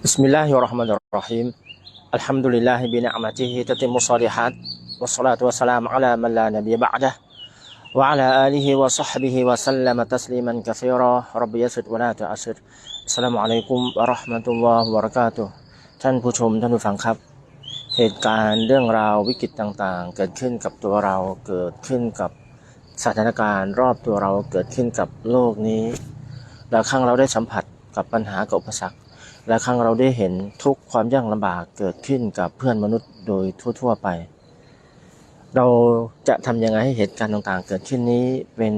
بسم الله الرحمن الرحيم الحمد لله بنعمته تتم الصالحات والصلاة والسلام على من لا نبي بعده وعلى آله وصحبه وسلم تسليما كثيرا رب يسر ولا تعسر السلام عليكم ورحمة الله وبركاته ท่านผู้ชมท่านผู้ฟังครับ เหตุการณ์เรื่องราววิกฤตต่างๆ เกิดขึ้นกับตัวเราเกิดขึ้นกับสถานการณ์รอบตัวเราเกิดขึ้นกับโลกนี้หลายครั้งเราได้สัมผัสกับปัญหากับอุปสรรค หลายครั้งเราได้เห็นทุกความยากลำบากเกิดขึ้นกับเพื่อนมนุษย์โดยทั่ว ๆไป เราจะทำยังไงให้เหตุการณ์ต่างๆ เกิดขึ้นนี้เป็น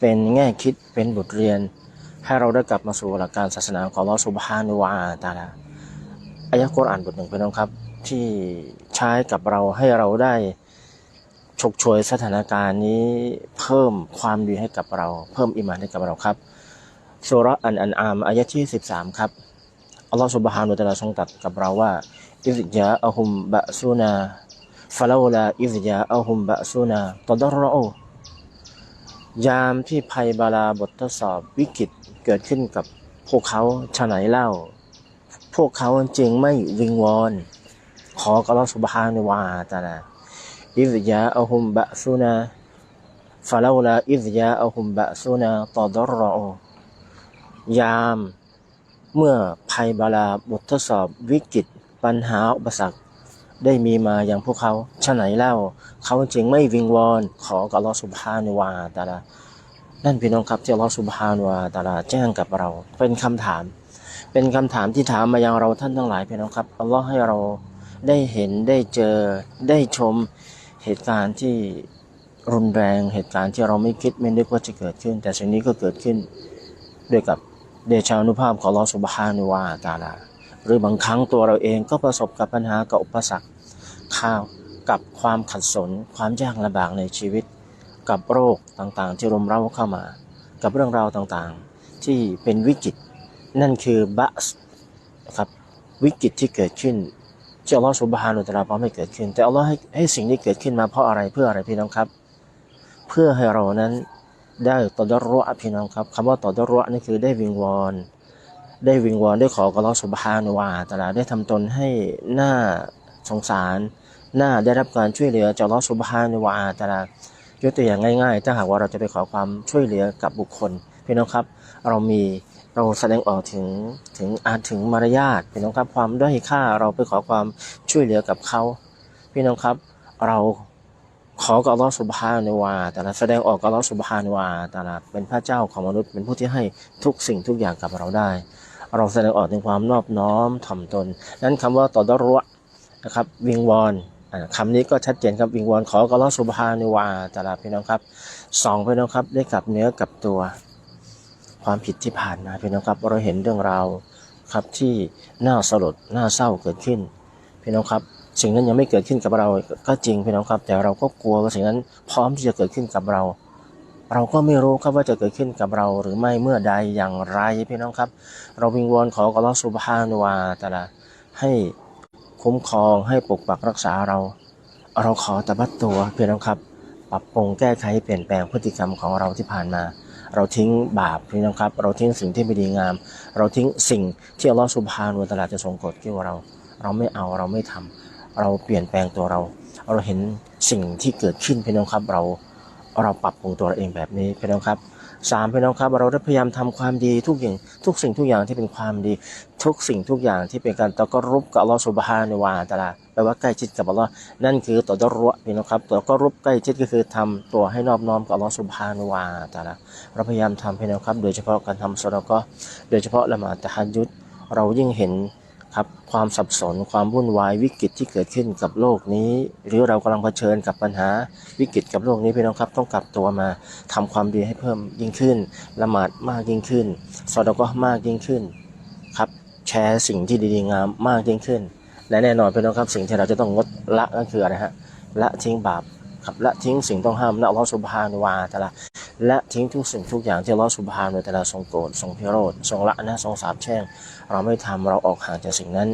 เป็นแง่คิดเป็นบทเรียน ให้เราได้กลับมาสู่หลักการศาสนาของอัลลอฮฺสุบฮานุวาตาลาอายะกุรอานบทหนึ่งเป็นองครับ ที่ใช้กับเราให้เราได้ฉกฉวยสถานการณ์นี้เพิ่มความดีให้กับเรา เพิ่มอิมานให้กับเราครับสุระอันอันอามอายะที่ 13 ครับ อัลลอฮฺสุบฮานุตะอาลาทรงตรัสกับเราว่าอิซจาอะฮุมบะซูนาฟะลาลาอิซจาอะฮุมบะซูนาตะดรรอูยามที่ภัยบาลาบททดสอบวิกฤตเกิดขึ้นกับพวกเขาฉะไหนเล่า พวกเขาจึงไม่วิงวอน ขอกับอัลลอฮฺสุบฮานุวาตาลาอิซยาอะฮุมบะซุนาฟะลาลาอิซยาอะฮุมบะซุนาตอดรออยาม เมื่อภัยบาลาบททดสอบวิกฤตปัญหาอุปสรรคได้มีมาอย่างพวกเขาฉะไหนเล่า เขาจึงไม่วิงวอนขอกับอัลอสุบฮานุวาตะอาลานั่นพี่น้องครับที่ลอสุบฮานุวาตะอาลาแจ้งกับเรา เป็นคำถาม เป็นคำถามที่ถามมายังเราท่านทั้งหลายพี่น้องครับอัลลอฮ์ให้เราได้เห็นได้เจอได้ชมเหตุการณ์ที่รุนแรงเหตุการณ์ที่เราไม่คิดไม่นึกว่าจะเกิดขึ้น แต่สิ่งนี้ก็เกิดขึ้นด้วยกับ เดชานุภาพของลอสุบฮานุวาตาลา หรือบางครั้งตัวเราเองก็ประสบกับปัญหากับอุปสรรคข้าวกับความขัดสน ความยากลำบากในชีวิต กับโรคต่างๆ ที่รุมเร้าเข้ามา กับเรื่องราวต่างๆ ที่เป็นวิกฤต นั่นคือบะสครับวิกฤตที่เกิดขึ้นที่อัลลอฮฺสุบฮานุตะอาลาพร้อมให้เกิดขึ้น แต่อัลลอฮ์ให้ให้สิ่งนี้เกิดขึ้นมาเพราะอะไรเพื่ออะไรพี่น้องครับ เพื่อให้เรานั้น ได้ตอดรัวพี่น้องครับคำว่าตอดรัวนี่คือได้วิงวอน ได้วิงวอนได้ขอกับอัลลอฮฺสุบฮานุวาตะอาลาได้ทำตนให้หน้าสงสารหน้าได้รับการช่วยเหลือจากอัลลอสุบฮานุวาตะอาลายกตัวอย่างง่ายๆ ถ้าหากว่าเราจะไปขอความช่วยเหลือกับบุคคลพี่น้องครับ เรามีเราแสดงออกถึงถึงอาจถึงมารยาทพี่น้องครับความด้อยค่าเราไปขอความช่วยเหลือกับเขาพี่น้องครับ เรา ขอกับอัลลอฮฺสุบฮานุวาแต่ละแสดงออกกับอัลลอฮฺสุบฮานุวาแต่ละเป็นพระเจ้าของมนุษย์เป็นผู้ที่ให้ทุกสิ่งทุกอย่างกับเราได้ เราแสดงออกถึงความนอบน้อมถ่อมตน นั้นคำว่าต่อดรัวนะครับวิงวอนคำนี้ก็ชัดเจนครับวิงวอนขอกับอัลลอฮฺสุบฮานุวาแต่ละพี่น้องครับสองพี่น้องครับได้กลับเนื้อกลับตัว ความผิดที่ผ่านมาพี่น้องครับเราเห็นเรื่องราวครับที่น่าสลดน่าเศร้าเกิดขึ้นพี่น้องครับ สิ่งนั้นยังไม่เกิดขึ้นกับเราก็จริงพี่น้องครับ แต่เราก็กลัวว่าสิ่งนั้นพร้อมที่จะเกิดขึ้นกับเรา เราก็ไม่รู้ครับว่าจะเกิดขึ้นกับเรา หรือไม่เมื่อใดอย่างไรพี่น้องครับ เราวิงวอนขอกับอัลอสุบฮานุวาตลาให้คุ้มครองให้ปกปักรักษาเรา เราขอตะบัดตัวพี่น้องครับ ปรับปรุงแก้ไขเปลี่ยนแปลงพฤติกรรมของเราที่ผ่านมาเราทิ้งบาปพี่น้องครับ เราทิ้งสิ่งที่ไม่ดีงาม เราทิ้งสิ่งที่อัลลอฮฺสุบฮานุวะตะอาลาจะทรงกดเกี่ยวเรา เราไม่เอาเราไม่ทำ เราเปลี่ยนแปลงตัวเรา เราเห็นสิ่งที่เกิดขึ้นพี่น้องครับ เราเราปรับปรุงตัวเราเองแบบนี้พี่น้องครับสามพี่น้องครับ เราได้พยายามทำความดีทุกอย่างทุกสิ่งทุกอย่างที่เป็นความดี ทุกสิ่งทุกอย่างที่เป็นการตะกรุบกับอัลลอฮฺสุบฮานุวะตะอาลาแปลว่าใกล้ชิดกับอัลลอฮ์นั่นคือต่อดรัวพี่น้องครับต่อก็รุบใกล้ชิดก็คือทำตัวให้นอบน้อมกับอัลลอฮฺสุบฮานุวะตะอาลาเราพยายามทำพี่น้องครับ โดยเฉพาะการทำสละก็โดยเฉพาะละหมาดตะฮัจญุดเรายิ่งเห็น ครับ ความสับสนความวุ่นวายวิกฤตที่เกิดขึ้นกับโลกนี้ หรือเรากำลังเผชิญกับปัญหาวิกฤตกับโลกนี้พี่น้องครับต้องกลับตัวมาทำความดีให้เพิ่มยิ่งขึ้น ละหมาดมากยิ่งขึ้นสละก็มากยิ่งขึ้นครับแชร์สิ่งที่ดีๆงามมากยิ่งขึ้น และแน่นอนพี่น้องครับสิ่งที่เราจะต้องงดละก็คืออะไรฮะละทิ้งบาป ครับละทิ้งสิ่งต้องห้ามนะอัลลอฮฺสุบฮานุวาตะอาลาละทิ้งทุกสิ่งทุกอย่างที่อัลลอฮฺสุบฮานุวะตะลาทรงโกรธทรงพิโรธทรงละนะทรงสาปแช่ง เราไม่ทำเราออกห่างจากสิ่งนั้น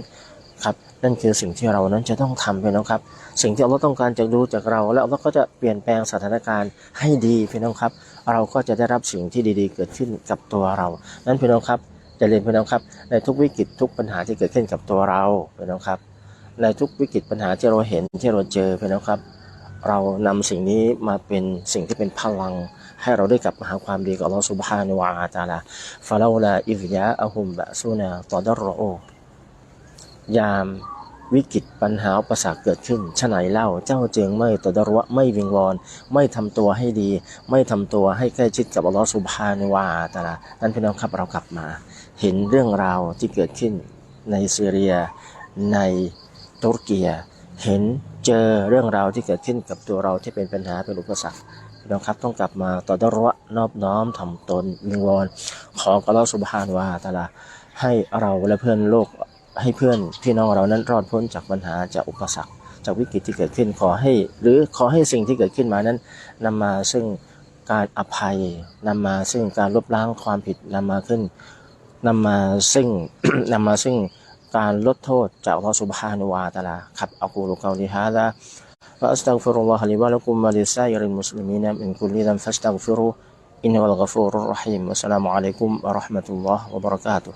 ครับนั่นคือสิ่งที่เรานั้นจะต้องทำพี่น้องครับ สิ่งที่อัลลอฮ์ต้องการจะดูจากเรา แล้วอัลลอฮ์ก็จะเปลี่ยนแปลงสถานการณ์ให้ดีพี่น้องครับ เราก็จะได้รับสิ่งที่ดีๆ เกิดขึ้นกับตัวเรา นั้นพี่น้องครับจะอย่าลืมพี่น้องครับ ในทุกวิกฤตทุกปัญหาที่เกิดขึ้นกับตัวเราพี่น้องครับ ในทุกวิกฤตปัญหาที่เราเห็นที่เราเจอพี่น้องครับ เรานำสิ่งนี้มาเป็นสิ่งที่เป็นพลัง ให้เราได้กลับมาหาความดีกับอัลลอฮฺสุบฮานะวะตาลาฟาลาลาอิฟยาอะฮุมบะซูนาตอดรโอยามวิกฤตปัญหาอุปสรรคเกิดขึ้นชะไหนเล่าเจ้าจึงไม่ตอดรวะไม่วิงวอน ไม่ทำตัวให้ดี ไม่ทำตัวให้ใกล้ชิดกับอัลลอฮฺสุบฮานะวะตะอาลานั้นพี่น้องครับเรากลับมา เห็นเรื่องราวที่เกิดขึ้นในซีเรีย ในตุรกีเห็น เจอเรื่องราวที่เกิดขึ้นกับตัวเราที่เป็นปัญหาเป็นอุปสรรคพี่น้องครับต้องกลับมาต่อดรวะนอบน้อมถ่อมตนมิงวอนขออัลลอสุบฮานวะตาลาให้เราและเพื่อนโลกให้เพื่อนพี่น้องเรานั้นรอดพ้นจากปัญหาจากอุปสรรค จากวิกฤตที่เกิดขึ้นขอให้ หรือขอให้สิ่งที่เกิดขึ้นมานั้นนำมาซึ่งการอภัยนำมาซึ่งการลบล้างความผิดนำมาขึ้นนำมาซึ่งนำมาซึ่ง การลดโทษจากอัลลอฮฺสุบฮานุวาตะอาลาครับอักูลุกาลิฮาดะ وأستغفر الله لي ولكم ولسائر المسلمين من كل ذنب فاستغفروه إنه الغفور الرحيم والسلام عليكم ورحمة الله وبركاته